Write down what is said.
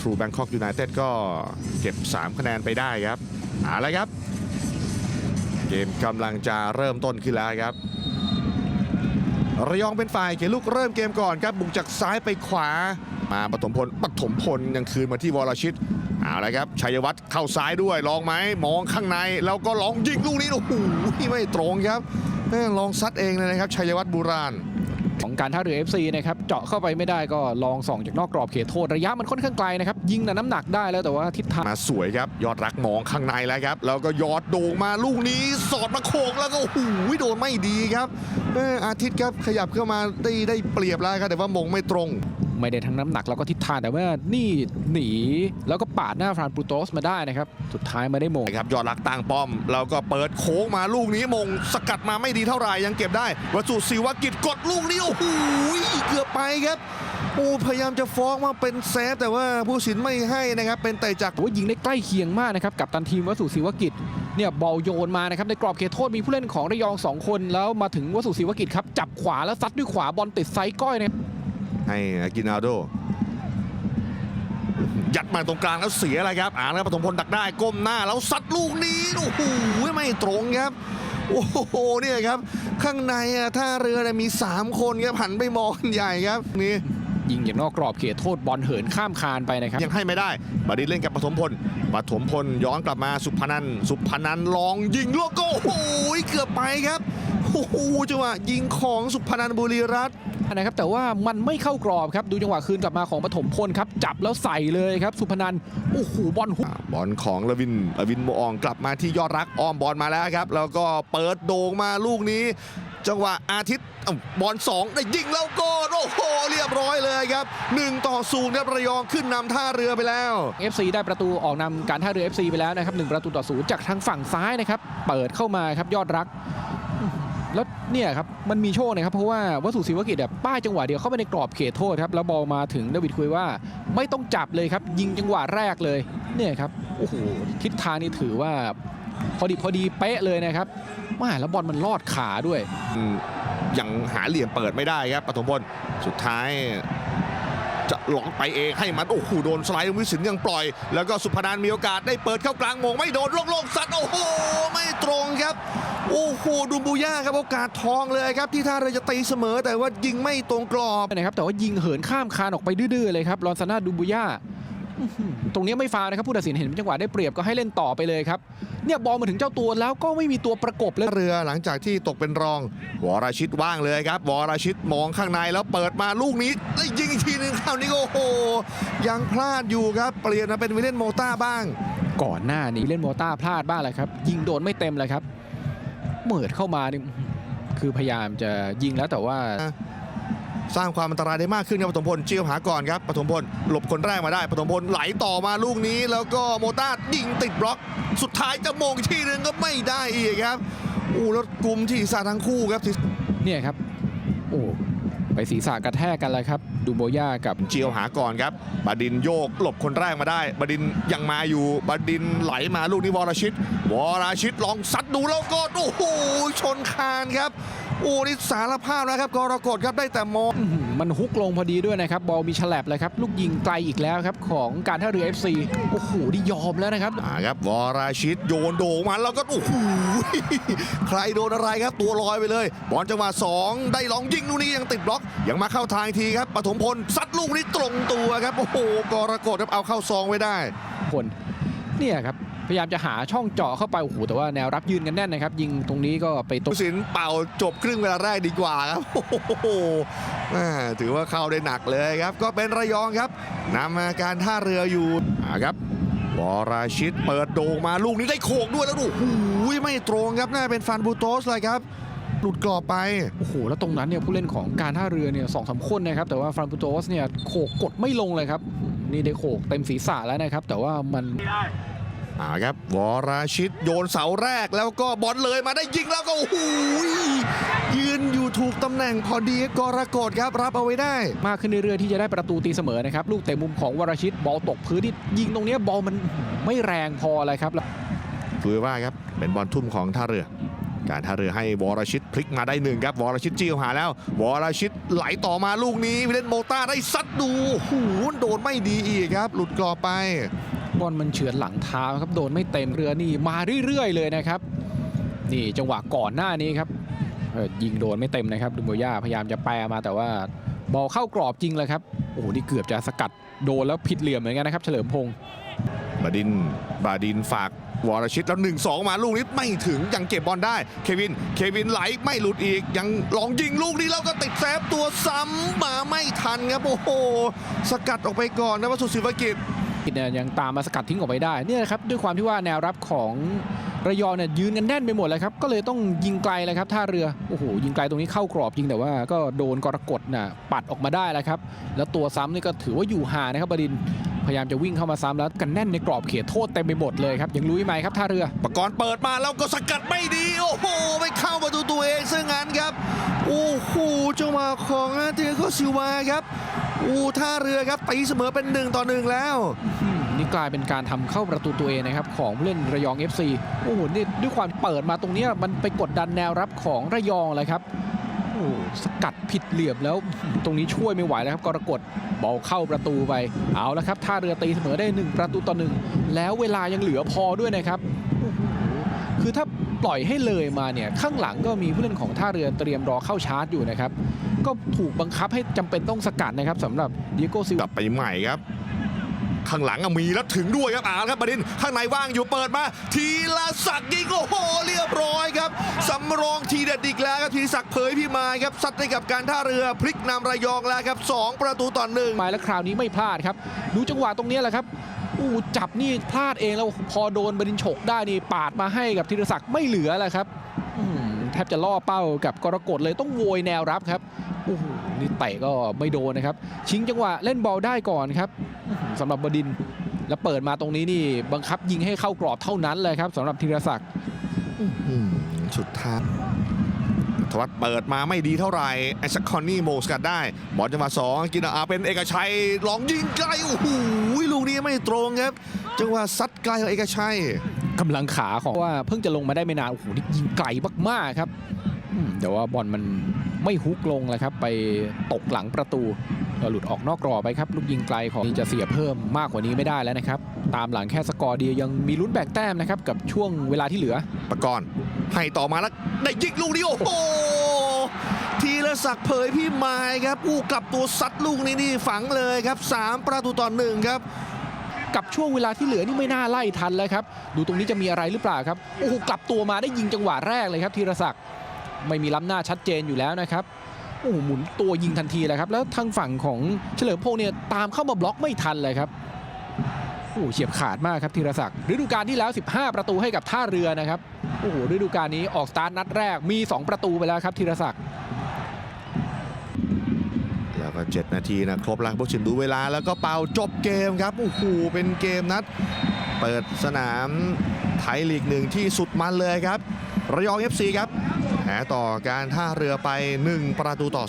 ทรูแบงคอกยูไนเต็ดก็เก็บ 3 คะแนนไปได้ครับเอาละครับ เกมกำลังจะเริ่มต้นขึ้นแล้วครับระยองเป็นฝ่ายเขียนลูกเริ่มเกมก่อนครับ บุกจากซ้ายไปขวา มาปฐมพลปฐมพลยังคืนมาที่วรชิตเอาละครับชัยวัฒน์เข้าซ้ายด้วยลองไหมมองข้างใน แล้วก็ลองยิงลูกนี้โอ้โหไม่ตรงครับลองซัดเองเลยนะครับชัยวัฒน์บุราณ ของการท่าเรือ FC นะครับเจาะเข้าไปไม่ได้ก็ลองส่องจากนอกกรอบเขตโทษระยะมันค่อนข้างไกลนะครับยิงแต่น้ำหนักได้แล้วแต่ว่าทิศทางมาสวยครับ ยอดรักมองข้างในแล้วครับ แล้วก็ยอดโด่งมาลูกนี้สอดมาโคงแล้วก็โอ้โหโดนไม่ดีครับอออาทิตย์ครับขยับเข้ามาได้ได้เปรียบแล้วครับแต่ว่ามงไม่ตรง ไม่ได้ทั้งน้ำหนักแล้วก็ทิศทางแต่ว่านี่หนีแล้วก็ปาดหน้าฟรานปูโตสมาได้นะครับ สุดท้ายไม่ได้มงนะครับยอดรักตั้งป้อม แล้วก็เปิดโค้งมาลูกนี้มง สกัดมาไม่ดีเท่าไหร่ยังเก็บได้วัสุศิวกิจกดลูกนี้โอ้โหเกือบไปครับโอ้พยายามจะฟ้องมาเป็นเซฟแต่ว่าผู้สินไม่ให้นะครับ เป็นแต่จากโอ้ยยิงได้ใกล้เคียงมากนะครับ กับตันทีมวสุศิวกิจเนี่ยบอลโยนมานะครับในกรอบเขตโทษมีผู้เล่นของระยองสองคน แล้วมาถึงวสุศิวกิจครับจับขวาแล้วซัดด้วยขวาบอลติดไซส์ก้อยนะครับ ให้อากินาโดยัดมาตรงกลางแล้วเสียอะไรครับอ่านแล้วปฐมพลดักได้ก้มหน้าแล้วซัดลูกนี้โอ้โหไม่ตรงครับโอ้โหเนี่ยครับ ข้างในอะท่าเรือเนี่ยมี 3 คนครับหันไปมองกันใหญ่ครับนี่ยิงอย่างนอกกรอบเขตโทษบอลเหินข้ามคานไปนะครับ ยังให้ไม่ได้บดินเล่นกับปฐมพลปฐมพลย้อนกลับมาสุพนันท์สุพนันท์ลองยิงลูกโอ้โหเกือบไปครับ โอ้โหจังหวะยิงของสุพนันท์บุรีรัตน์นะครับแต่ว่ามันไม่เข้ากรอบครับดูจังหวะคืนกลับมาของปฐมพลครับจับแล้วใส่เลยครับสุพนันท์โอ้โหบอลหุบอ่าบอลของลวินลวินโมอองกลับมาที่ยอดรักอ้อมบอลมาแล้วครับ แล้วก็เปิดโด่งมาลูกนี้ จังหวะอาทิตย์อ้าวบอลสองได้ยิงแล้วโกนโอ้โหเรียบร้อยเลยครับ1ต่อศูนย์ครับระยองขึ้นนำท่าเรือไปแล้ว FC ได้ประตูออกนำการท่าเรือ FC ไปแล้วนะครับหนึ่งประตูต่อศูนย์จากทางฝั่งซ้ายนะครับเปิดเข้ามาครับยอดรักแล้ว เนี่ยครับมันมีโชคนะครับเพราะว่าวัตถุศิวกิจแบบป้ายจังหวะเดียวเข้าไปในกรอบเขตโทษครับแล้วบอลมาถึงเดวิดคุยว่า ไม่ต้องจับเลยครับ ยิงจังหวะแรกเลยเนี่ยครับโอ้โหทิศทางนี่ถือว่าพอดีพอดีเป๊ะเลยนะครับมาแล้วบอลมันลอดขาด้วยอืมยังหาเหลี่ยมเปิดไม่ได้ครับปฐมพลสุดท้าย จะหลอกไปเองให้มันโอ้โหโดนสไลด์วิสินยังปล่อย แล้วก็สุพนันมีโอกาสได้เปิดเข้ากลางมงไม่โดนโล่งๆสัตว์โอ้โหไม่ตรงครับ โอ้โหดูบูย่าครับโอกาสทองเลยครับที่ท่าเรือจะตีเสมอ แต่ว่ายิงไม่ตรงกรอบนะครับแต่ว่ายิงเหินข้ามคานออกไปดื้อๆเลยครับลอนซาน่าดูบุย่าอื้อหือตรงนี้ไม่ฟาวล์นะครับผู้ตัดสินเห็นเป็นจังหวะได้เปรียบก็ให้เล่นต่อไปเลยครับเนี่ยบอลมาถึงเจ้าตัวแล้วก็ไม่มีตัวประกบเลยเรือหลังจากที่ตกเป็นรองวรชิตว่างเลยครับวรชิตมองข้างในแล้วเปิดมาลูกนี้แล้วยิงอีกทีหนึงคราวนี้ก็โอ้โหยังพลาดอยู่ครับเปลี่ยนมาเป็นวิลเลนโมต้าบ้าง ก่อนหน้านี้เล่นโมต้าพลาดบ้างเลยครับยิงโดนไม่เต็มเลยครับ เหมิดเข้ามานี่คือพยายามจะยิงแล้วแต่ว่าสร้างความอันตรายได้มากขึ้นครับปฐมพลเจียวหาก่อนครับปฐมพลหลบคนแรกมาได้ปฐมพลไหลต่อมาลูกนี้ แล้วก็โมต้ายิงติดบล็อก สุดท้ายจะโมงอีกทีหนึงก็ไม่ได้อีกครับอู้แล้วกลุ่มที่สาทั้งคู่ครับที่เนี่ยครับ โอ้ ไปศีรษะกระแทกกันเลยครับดูโบย่ากับเจียวหาก่อนครับบดินโยกหลบคนแรกมาได้ บดินยังมาอยู่ บดินไหลมาลูกนี้วรชิต วรชิตลองซัดดูแล้วก็โอ้โหชนคานครับ โอ้นี่สารภาพแล้วครับกรกฎครับได้แต่มองอื้อหือมันฮุกลงพอดีด้วยนะครับ บอลมีฉลับเลยครับ ลูกยิงไกลอีกแล้วครับ ของการท่าเรือ FC โอ้โหนี่ยอมแล้วนะครับอ่าครับวราชิตโยนโด่งมาแล้วก็โอ้โหใครโดนอะไรครับตัวลอยไปเลย บอลจังหวะ2ได้ลองยิงลูกนี้ยังติดบล็อกยังมาเข้าทางอีกทีครับปฐมพลซัดลูกนี้ตรงตัวครับโอ้โหกรกฎครับเอาเข้าซองไว้ได้คนเนี่ยครับ พยายามจะหาช่องเจาะเข้าไปโอ้โหแต่ว่าแนวรับยืนกันแน่นนะครับ ยิงตรงนี้ก็ไปตกผู้สินเป่าจบครึ่งเวลาแรกดีกว่าครับโอ้โหแม่ถือว่าเข้าได้หนักเลยครับ ก็เป็นระยองครับนำมาการท่าเรืออยู่อ่าครับวราชิตเปิดโด่งมาลูกนี้ได้โขกด้วยแล้วดูโอ้โหไม่ตรงครับน่าเป็นฟันบูโตสเลยครับหลุดกรอบไป โอ้โห แล้วตรงนั้นเนี่ยผู้เล่นของการท่าเรือเนี่ยสองสามคนนะครับ แต่ว่าฟรานปูโตสเนี่ยโขกกดไม่ลงเลยครับ นี่ได้โขกเต็มศีรษะแล้วนะครับ แต่ว่ามัน อ่าครับวราชิตโยนเสาแรกแล้วก็บอลเลยมาได้ยิงแล้วก็โอ้โหยืนอยู่ถูกตำแหน่งพอดีกรกฎครับรับเอาไว้ได้ มากขึ้นเรื่อยๆที่จะได้ประตูตีเสมอนะครับ ลูกเตะมุมของวรชิตบอลตกพื้นที่ยิงตรงเนี้ยบอลมันไม่แรงพอเลยครับแล้วคือว่าครับเป็นบอลทุ่มของท่าเรือการท่าเรือให้วรชิตพลิกมาได้หนึ่งครับวรชิตจี้เข้าหาแล้ว วรชิตไหลต่อมาลูกนี้วิเลนโมต้าได้ซัดดูโอ้โหูโดนไม่ดีอีกครับ หลุดกรอบไป บอลมันเฉือนหลังเท้าครับโดนไม่เต็มเรือนี่มาเรื่อยๆเลยนะครับนี่จังหวะก่อนหน้านี้ครับยิงโดนไม่เต็มนะครับดุมโบย่าพยายามจะแปรมาแต่ว่าบอลเข้ากรอบจริงเลยครับโอ้โหนี่เกือบจะสกัดโดนแล้วผิดเหลี่ยมเหมือนกันนะครับ เฉลิมพงศ์บดินบาดินฝากวรชิตแล้ว 1-2 มาลูกนี้ไม่ถึงยังเก็บบอลได้ เควิน เควินไหลไม่หลุดอีก ยังลองยิงลูกนี้แล้วก็ติดเซฟตัวซ้ำมาไม่ทันครับ โอ้โห สกัดออกไปก่อนนะวัสุศิวกิจ เนี่ยยังตามมาสกัดทิ้งออกไปได้เนี่ยนะครับด้วยความที่ว่าแนวรับของระยองเนี่ยยืนกันแน่นไปหมดเลยครับก็เลยต้องยิงไกลเลยครับท่าเรือโอ้โหยิงไกลตรงนี้เข้ากรอบยิงแต่ว่าก็โดนกรกฎน่ะปัดออกมาได้แล้วครับแล้วตัวซ้ำนี่ก็ถือว่าอยู่ห่างนะครับบดินพยายามจะวิ่งเข้ามาซ้ำแล้วกันแน่นในกรอบเขตโทษเต็มไปหมดเลยครับยังลุยไหมครับท่าเรือปกรณ์เปิดมาแล้วก็สกัดไม่ดีโอ้โหไม่เข้าประตูตัวเองซึ่งงั้นครับโอ้โหจังหวะของอาเตียโกซิวาครับ อูท่าเรือครับตีเสมอเป็นหนึ่งต่อหนึ่งแล้วนี่กลายเป็นการทำเข้าประตูตัวเองนะครับของผู้เล่นระยอง FC โอ้โหนี่ด้วยความเปิดมาตรงนี้มันไปกดดันแนวรับของระยองเลยครับโอ้สกัดผิดเหลี่ยมแล้วตรงนี้ช่วยไม่ไหวแล้วครับกรกฎบอลเข้าประตูไปเอาแล้วครับท่าเรือตีเสมอได้ 1 ประตูต่อหนึ่งแล้วเวลายังเหลือพอด้วยนะครับคือถ้า ปล่อยให้เลยมาเนี่ยข้างหลังก็มีผู้เล่นของท่าเรือเตรียมรอเข้าชาร์จอยู่นะครับ ก็ถูกบังคับให้จำเป็นต้องสกัดนะครับสำหรับดิโก้ซิลกลับไปใหม่ครับ ข้างหลังอะมีแล้วถึงด้วยครับอ่าครับบดินทร์ข้างในว่างอยู่เปิดมาทีละศักดิ์ยิงโอ้โหเรียบร้อยครับสำรองทีเด็ดอีกแล้วครับทีศักดิ์เผยพี่มายครับซัดให้กับการท่าเรือพลิกนำระยองแล้วครับสองประตูต่อหนึ่งมาแล้วคราวนี้ไม่พลาดครับ ดูจังหวะตรงนี้แหละครับ อู้จับนี่พลาดเองแล้วพอโดนบดินฉกได้นี่ปาดมาให้กับธีรศักดิ์ไม่เหลือแล้วครับแทบจะล่อเป้ากับกรกฎเลยต้องโวยแนวรับครับโอ้โหนี่เตะก็ไม่โดนนะครับ ชิงจังหวะเล่นบอลได้ก่อนครับอื้อหือสำหรับบดินแล้วเปิดมาตรงนี้นี่บังคับยิงให้เข้ากรอบเท่านั้นเลยครับสำหรับธีรศักดิ์สุดท้าย ทวัฒน์เปิดมาไม่ดีเท่าไหร่ไอซัคคอนนี่โมงสกัดได้ บอลจังหวะสองกินอาเป็นเอกชัยลองยิงไกลโอ้โหลูกนี้ไม่ตรงครับจังหวะซัดไกลของเอกชัยกำลังขาของว่าเพิ่งจะลงมาได้ไม่นานโอ้โหนี่ยิงไกลมากๆครับอืมแต่ว่าบอลมันไม่ฮุกลงเลยครับ ไปตกหลังประตูก็หลุดออกนอกกรอบไปครับ ลูกยิงไกลของนี่จะเสียเพิ่มมากกว่านี้ไม่ได้แล้วนะครับ ตามหลังแค่สกอร์เดียวยังมีลุ้นแบ่งแต้มนะครับ กับช่วงเวลาที่เหลือปกรณ์ ให้ต่อมาแล้วได้ยิงลูกนี้โอ้โหทีละศักดิ์เผยพี่ไมายครับอู้กลับตัวซัดลูกนี้นี่ฝังเลยครับ 3 ประตูต่อหนึ่งครับ กับช่วงเวลาที่เหลือนี่ไม่น่าไล่ทันแล้วครับ ดูตรงนี้จะมีอะไรหรือเปล่าครับโอ้โหกลับตัวมาได้ยิงจังหวะแรกเลยครับธีรศักดิ์ไม่มีล้ำหน้าชัดเจนอยู่แล้วนะครับโอ้โหหมุนตัวยิงทันทีเลยครับ แล้วทางฝั่งของเฉลิมพงษ์เนี่ยตามเข้ามาบล็อกไม่ทันเลยครับ โอ้โหเฉียบขาดมากครับธีรศักดิ์ฤดูกาลที่แล้ว 15 ประตูให้กับท่าเรือนะครับโอ้โหฤดูกาลนี้ออกสตาร์ทนัดแรกมี 2 ประตูไปแล้วครับธีรศักดิ์แล้วก็7นาทีนะครบแล้วพวกชิมดูเวลาแล้วก็เป่าจบเกมครับโอ้โหเป็นเกมนัด เปิดสนามไทยลีกหนึ่งที่สุดมันเลยครับ ระยอง FC ครับแพ้ต่อการท่าเรือไป 1 ประตูต่อ